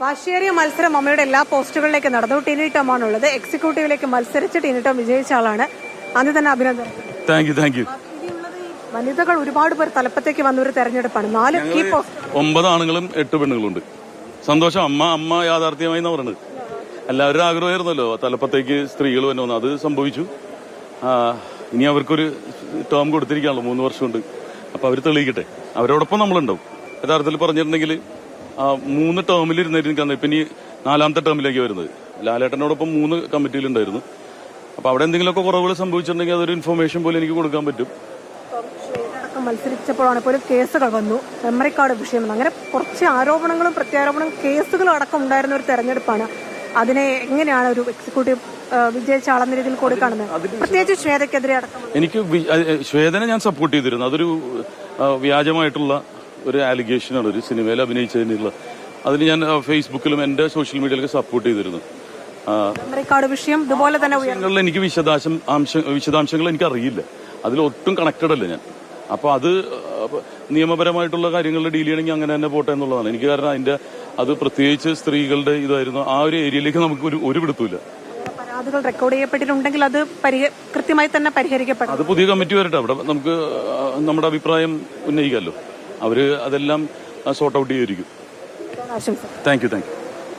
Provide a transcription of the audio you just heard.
വാശിയേറിയ മത്സരം അമ്മയുടെ എല്ലാ പോസ്റ്റുകളിലേക്ക് നടന്നു. ടിനി ടോമാണ് ഉള്ളത് എക്സിക്യൂട്ടീവിലേക്ക് മത്സരിച്ച് ടിനി ടോം വിജയിച്ച ആളാണ്. അന്ന് തന്നെ അഭിനന്ദനം. Thank you thank you. വനിതകൾ ഒരുപാട് പേർ തലപ്പത്തേക്ക് വന്ന ഒരു തെരഞ്ഞെടുപ്പാണ്. നാല് കീ ഒമ്പത് ആണുങ്ങളും എട്ട് പെണ്ണുങ്ങളും ഉണ്ട് സന്തോഷം. അമ്മ അമ്മ യാഥാർത്ഥ്യമായി എന്ന് പറയുന്നത് എല്ലാവരും ആഗ്രഹമായിരുന്നല്ലോ. തലപ്പത്തേക്ക് സ്ത്രീകൾ വന്നു അത് സംഭവിച്ചു. ഇനി അവർക്കൊരു ടേം കൊടുത്തിരിക്കുകയാണല്ലോ മൂന്ന് വർഷം കൊണ്ട്. അപ്പൊ അവർ തെളിയിക്കട്ടെ. അവരോടൊപ്പം നമ്മളുണ്ടാവും. യഥാർത്ഥത്തിൽ പറഞ്ഞിട്ടുണ്ടെങ്കിൽ മൂന്ന് ടേമിൽ ഇരുന്നിരുന്നു ഇപ്പൊ ഇനി നാലാമത്തെ ടേമിലേക്ക് വരുന്നത്. ലാലേട്ടനോടൊപ്പം മൂന്ന് കമ്മിറ്റിയിലുണ്ടായിരുന്നു അപ്പൊ അവിടെ എന്തെങ്കിലുമൊക്കെ കുറവുകൾ സംഭവിച്ചിട്ടുണ്ടെങ്കിൽ അതൊരു ഇൻഫർമേഷൻ പോലെ എനിക്ക് കൊടുക്കാൻ പറ്റും. മത്സരിച്ചപ്പോഴാണ് പോലും കേസുകൾ വന്നു. മെമ്മറി കാർഡ് വിഷയം. അങ്ങനെ കുറച്ച് ആരോപണങ്ങളും പ്രത്യാരോപണങ്ങളും കേസുകളും അടക്കം ഉണ്ടായിരുന്ന ഒരു തെരഞ്ഞെടുപ്പാണ്. അതിനെ എങ്ങനെയാണ് ഒരു എക്സിക്യൂട്ടീവ് വിജയിച്ച ആളെന്ന രീതിയിൽ കൂടി കാണുന്നത്? പ്രത്യേകിച്ച് ശ്വേതക്കെതിരെ അടക്കം എനിക്ക് ശ്വേതനെ ഞാൻ സപ്പോർട്ട് ചെയ്തിരുന്നു. അതൊരു വ്യാജമായിട്ടുള്ള ഒരു ആലിഗേഷനാണ് ഒരു സിനിമയിൽ അഭിനയിച്ചതിനുള്ള അതിന് ഞാൻ ഫേസ്ബുക്കിലും എന്റെ സോഷ്യൽ മീഡിയയിലൊക്കെ സപ്പോർട്ട് ചെയ്തിരുന്നു. വിഷയം ഇതുപോലെ തന്നെ എനിക്ക് വിശദാംശം വിശദാംശങ്ങൾ എനിക്ക് അറിയില്ല അതിൽ ഒട്ടും കണക്റ്റഡ് അല്ല ഞാൻ. അപ്പൊ അത് നിയമപരമായിട്ടുള്ള കാര്യങ്ങളിൽ ഡീൽ ചെയ്യണമെങ്കിൽ അങ്ങനെ തന്നെ പോട്ടെ എന്നുള്ളതാണ്. എനിക്ക് കാരണം അതിന്റെ അത് പ്രത്യേകിച്ച് സ്ത്രീകളുടെ ഇതായിരുന്നു. ആ ഒരു ഏരിയയിലേക്ക് നമുക്ക് ഒരു ഒരു പരാതികൾ റെക്കോർഡ് ചെയ്യപ്പെട്ടിട്ടുണ്ടെങ്കിൽ അത് കൃത്യമായി തന്നെ പരിഹരിക്കപ്പെടും അത് പുതിയ കമ്മിറ്റി വരട്ടെ. അവിടെ നമുക്ക് നമ്മുടെ അഭിപ്രായം ഉന്നയിക്കാമല്ലോ. അവർ അതെല്ലാം സോർട്ട് ഔട്ട് ചെയ്തിരിക്കും. Thank you thank you